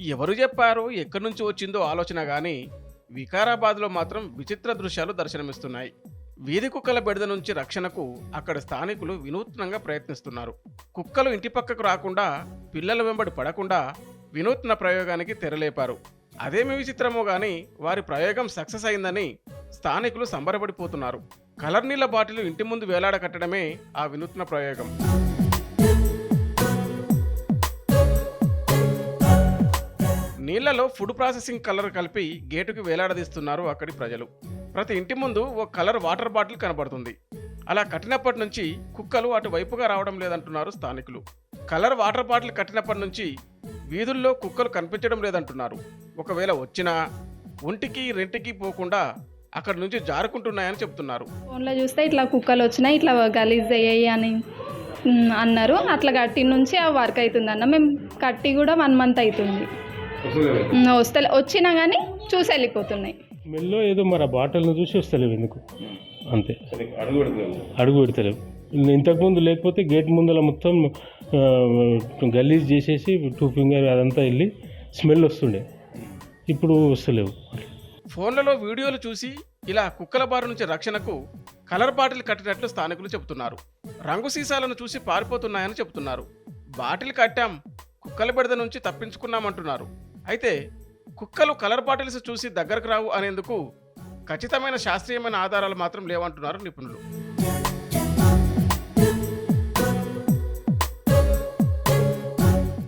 ఎవరు చెప్పారో? ఎక్కడి నుంచి వచ్చిందో ఆలోచన కానీ వికారాబాద్లో మాత్రం విచిత్ర దృశ్యాలు దర్శనమిస్తున్నాయి. వీధి కుక్కల బెడద నుంచి రక్షణకు అక్కడ స్థానికులు వినూత్నంగా ప్రయత్నిస్తున్నారు. కుక్కలు ఇంటి పక్కకు రాకుండా పిల్లల వెంబడి పడకుండా వినూత్న ప్రయోగానికి తెరలేపారు. అదేమి విచిత్రమో కానీ వారి ప్రయోగం సక్సెస్ అయిందని స్థానికులు సంబరపడిపోతున్నారు. కలర్ నీళ్ళ బాటిల్ ఇంటి ముందు వేలాడ కట్టడమే ఆ వినూత్న ప్రయోగం. నీళ్ళలో ఫుడ్ ప్రాసెసింగ్ కలర్ కలిపి గేటుకి వేలాడదీస్తున్నారు అక్కడి ప్రజలు. ప్రతి ఇంటి ముందు ఓ కలర్ వాటర్ బాటిల్ కనబడుతుంది. అలా కట్టినప్పటి నుంచి కుక్కలు అటువైపుగా రావడం లేదంటున్నారు స్థానికులు. కలర్ వాటర్ బాటిల్ కట్టినప్పటి నుంచి వీధుల్లో కుక్కలు కనిపించడం లేదంటున్నారు. ఒకవేళ వచ్చినా ఒంటికి రెంటికి పోకుండా అక్కడి నుంచి జారుకుంటున్నాయని చెప్తున్నారు. ఫోన్లో చూస్తే ఇట్లా కుక్కలు వచ్చినాయి ఇట్లా గలీజ్ అయ్యాయి అని అన్నారు. అట్లా కట్టి నుంచి ఆ వర్క్ అవుతుంది అన్న మేము కట్టి కూడా వన్ మంత్ అవుతుంది. వస్తలే. వచ్చినా కానీ చూసి వెళ్ళిపోతున్నాయి. స్మెల్లో ఏదో మరి ఆ బాటిల్ని చూసి వస్తలేవు ఎందుకు? అంతే. అడుగు పెడతలేవు. ఇంతకుముందు లేకపోతే గేట్ ముందర మొత్తం గలీజ్ చేసేసి టూ ఫింగర్ అదంతా వెళ్ళి స్మెల్ వస్తుండే. ఇప్పుడు వస్తలేవు. ఫోన్లలో వీడియోలు చూసి ఇలా కుక్కల బారి నుంచి రక్షణకు కలర్ బాటిల్ కట్టినట్లు స్థానికులు చెబుతున్నారు. రంగు సీసాలను చూసి పారిపోతున్నాయని చెబుతున్నారు. బాటిల్ కట్టాం కుక్కల బెడద నుంచి తప్పించుకున్నామంటున్నారు. అయితే కుక్కలు కలర్ బాటిల్స్ చూసి దగ్గరకు రావు అనేందుకు ఖచ్చితమైన శాస్త్రీయమైన ఆధారాలు మాత్రం లేవంటున్నారు నిపుణులు.